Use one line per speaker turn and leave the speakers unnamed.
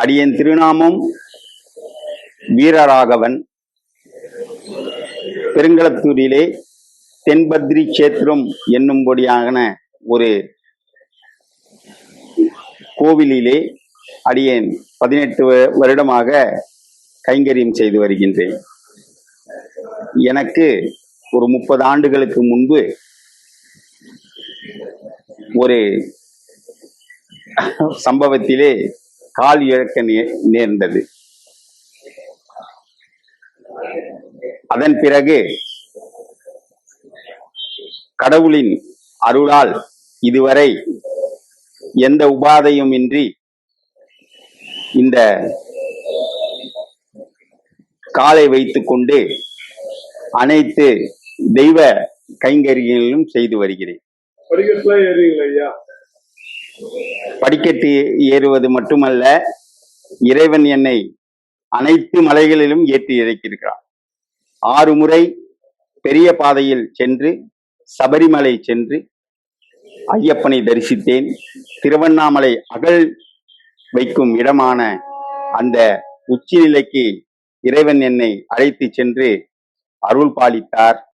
அடியன் திருநாமம் வீரராகவன். பெருங்களத்தூரிலே தென்பத்ரி சேத்திரம் என்னும்படியான ஒரு கோவிலிலே அடியேன் பதினெட்டு வருடமாக கைங்கரியம் செய்து வருகின்றேன். எனக்கு ஒரு முப்பது ஆண்டுகளுக்கு முன்பு ஒரு சம்பவத்திலே கால் இழக்க நேர்ந்தது. அதன் பிறகு கடவுளின் அருளால் இதுவரை எந்த உபாதையும் இன்றி இந்த காலை வைத்துக்கொண்டு அனைத்து தெய்வ கைங்கரியங்களிலும் செய்து வருகிறேன்.
ஐயா
படிக்கட்டு ஏறுவது மட்டுமல்ல இறைவன் என்னை அனைத்து மலைகளிலும் ஏற்றி இறக்கியிருக்கிறான் ஆறு முறை பெரிய பாதையில் சென்று சபரிமலை சென்று ஐயப்பனை தரிசித்தேன். திருவண்ணாமலை அகல் வைக்கும் இடமான அந்த உச்சிநிலைக்கு இறைவன் என்னை அழைத்து சென்று அருள் பாலித்தார்